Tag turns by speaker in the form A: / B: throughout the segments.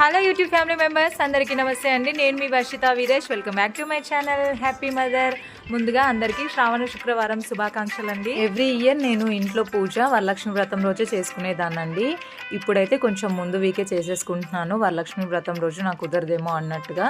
A: Hello YouTube family members అందరికీ నమస్తే అండి. నేను మీ Varshitha Veeresh. Welcome back to my channel happy mother ముందుగా అందరికీ శ్రావణ శుక్రవారం శుభాకాంక్షలు అండి ఎవ్రీ ఇయర్ నేను ఇంట్లో పూజ వరలక్ష్మి వ్రతం రోజే చేసుకునేదాన్నండి. ఇప్పుడైతే కొంచెం ముందు వీకే చేసేసుకుంటున్నాను. వరలక్ష్మి వ్రతం రోజు నాకు కుదరదేమో అన్నట్టుగా.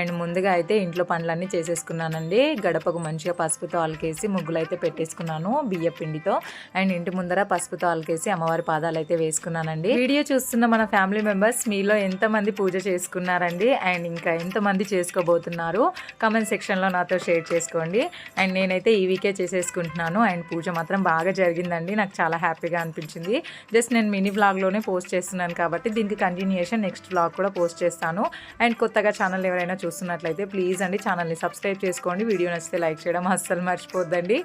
A: అండ్ ముందుగా అయితే ఇంట్లో పనులన్నీ చేసేసుకున్నానండి. గడపకు మంచిగా పసుపుతో అలకేసి ముగ్గులు అయితే పెట్టేసుకున్నాను బియ్య పిండితో. అండ్ ఇంటి ముందర పసుపుతో అలకేసి అమ్మవారి పాదాలు అయితే వేసుకున్నానండి. వీడియో చూస్తున్న మన ఫ్యామిలీ మెంబర్స్ మీలో ఎంతమంది పూజ చేసుకున్నారండి? అండ్ ఇంకా ఎంతమంది చేసుకోబోతున్నారు? కామెంట్ సెక్షన్లో నాతో షేర్ చేసుకోండి. అండ్. నేనైతే ఈ వీకే చేసేసుకుంటున్నాను. అండ్ పూజ మాత్రం బాగా జరిగిందండి. నాకు చాలా హ్యాపీగా అనిపించింది. జస్ట్ నేను మినీ బ్లాగ్లోనే పోస్ట్ చేస్తున్నాను కాబట్టి దీనికి కంటిన్యూషన్ నెక్స్ట్ బ్లాగ్ కూడా పోస్ట్ చేస్తాను. అండ్ కొత్తగా ఛానల్ ఎవరైనా చూస్తున్నట్లయితే ప్లీజ్ అండి ఛానల్ని సబ్స్క్రైబ్ చేసుకోండి. వీడియో నచ్చితే లైక్ చేయడం అస్సలు మర్చిపోద్దండి.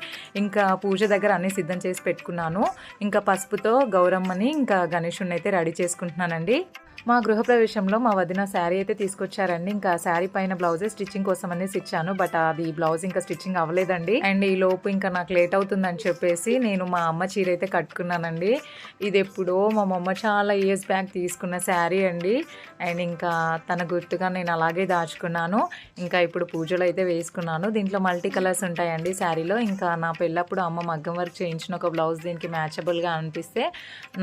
A: ఇంకా పూజ దగ్గర అన్ని సిద్ధం చేసి పెట్టుకున్నాను. ఇంకా పసుపుతో గౌరమ్మని ఇంకా గణేషుని అయితే రెడీ చేసుకుంటున్నానండి. మా గృహప్రవేశంలో మా వదిన శారీ అయితే తీసుకొచ్చారండి. ఇంకా శారీ పైన బ్లౌజే స్టిచ్చింగ్ కోసం అనేసి ఇచ్చాను. బట్ అది బ్లౌజ్ ఇంకా స్టిచ్చింగ్ అవ్వలేదండి. అండ్ ఈ లోపు ఇంకా నాకు లేట్ అవుతుందని చెప్పేసి నేను మా అమ్మ చీర అయితే కట్టుకున్నానండి. ఇది ఎప్పుడో మా అమ్మ చాలా ఇయర్స్ బ్యాక్ తీసుకున్న శారీ అండి. అండ్ ఇంకా తన గుర్తుగా నేను అలాగే దాచుకున్నాను. ఇంకా ఇప్పుడు పూజలు అయితే వేసుకున్నాను. దీంట్లో మల్టీ కలర్స్ ఉంటాయండి శారీలో. ఇంకా నా పెళ్ళప్పుడు అమ్మ మగ్గం వర్క్ చేయించిన ఒక బ్లౌజ్ దీనికి మ్యాచబుల్గా అనిపిస్తే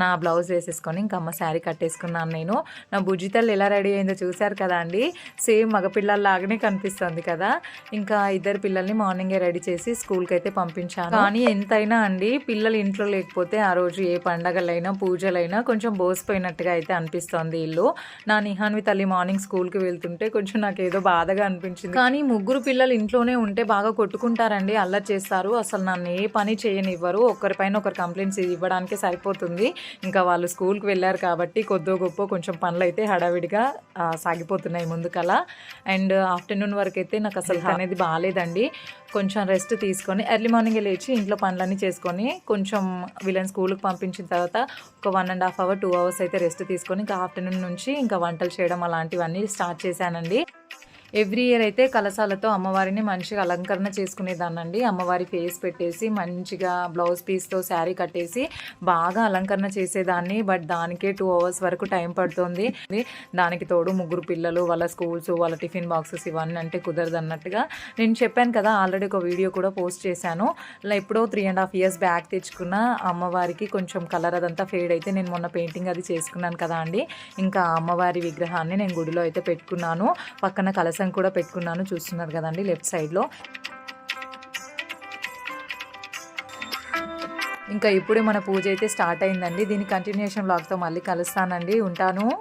A: నా బ్లౌజ్ వేసేసుకొని ఇంకా అమ్మ శారీ కట్టేసుకున్నాను నేను. నా బుజ్జి తల్లి ఎలా రెడీ అయిందో చూశారు కదా అండి? సేమ్ మగపిల్లల్లాగానే కనిపిస్తుంది కదా. ఇంకా ఇద్దరు పిల్లల్ని మార్నింగే రెడీ చేసి స్కూల్కి అయితే పంపించాను. కానీ ఎంతైనా అండి పిల్లలు ఇంట్లో లేకపోతే ఆ రోజు ఏ పండగలైనా పూజలైనా కొంచెం బోసిపోయినట్టుగా అయితే అనిపిస్తుంది ఇల్లు. నా నిహాన్వి తల్లి మార్నింగ్ స్కూల్కి వెళ్తుంటే కొంచెం నాకు ఏదో బాధగా అనిపించింది. కానీ ముగ్గురు పిల్లలు ఇంట్లోనే ఉంటే బాగా కొట్టుకుంటారండి అల్లరి చేస్తారు. అసలు నన్ను ఏ పని చేయనివ్వరు. ఒకరిపైన ఒకరు కంప్లైంట్స్ ఇవ్వడానికే సరిపోతుంది. ఇంకా వాళ్ళు స్కూల్కి వెళ్ళారు కాబట్టి కొద్దో గొప్ప కొంచెం పనులు అయితే హడావిడిగా సాగిపోతున్నాయి ముందుకలా అండ్ ఆఫ్టర్నూన్ వరకు అయితే నాకు అసలు అనేది బాగాలేదండి కొంచెం రెస్ట్ తీసుకొని ఎర్లీ మార్నింగ్ లేచి ఇంట్లో పనులన్నీ చేసుకొని కొంచెం వీళ్ళని స్కూల్కి పంపించిన తర్వాత ఒక one and half hour two hours అయితే రెస్ట్ తీసుకొని ఇంకా ఆఫ్టర్నూన్ నుంచి ఇంకా వంటలు చేయడం అలాంటివన్నీ స్టార్ట్ చేశానండి. ఎవ్రీ ఇయర్ అయితే కలసాలతో అమ్మవారిని మంచిగా అలంకరణ చేసుకునేదానండి అమ్మవారి ఫేస్ పెట్టేసి మంచిగా బ్లౌజ్ పీస్తో శారీ కట్టేసి బాగా అలంకరణ చేసేదాన్ని. బట్ దానికే టూ అవర్స్ వరకు టైం పడుతుంది. దానికి తోడు ముగ్గురు పిల్లలు వాళ్ళ స్కూల్స్ వాళ్ళ టిఫిన్ బాక్సెస్ ఇవన్నీ అంటే కుదరదు అన్నట్టుగా నేను చెప్పాను కదా ఆల్రెడీ ఒక వీడియో కూడా పోస్ట్ చేశాను. ఇలా ఎప్పుడో three and half years back తెచ్చుకున్న అమ్మవారికి కొంచెం కలర్ అదంతా ఫేడ్ అయితే నేను మొన్న పెయింటింగ్ అది చేసుకున్నాను కదా అండి. ఇంకా అమ్మవారి విగ్రహాన్ని నేను గుడిలో అయితే పెట్టుకున్నాను. పక్కన కలస కూడా పెట్టుకున్నాను. చూస్తున్నారు కదండి లెఫ్ట్ సైడ్లో. ఇంకా ఇప్పుడే మన పూజ అయితే స్టార్ట్ అయిందండి. దీని కంటిన్యూషన్ బ్లాగ్తో మళ్ళీ కలుస్తానండి. ఉంటాను.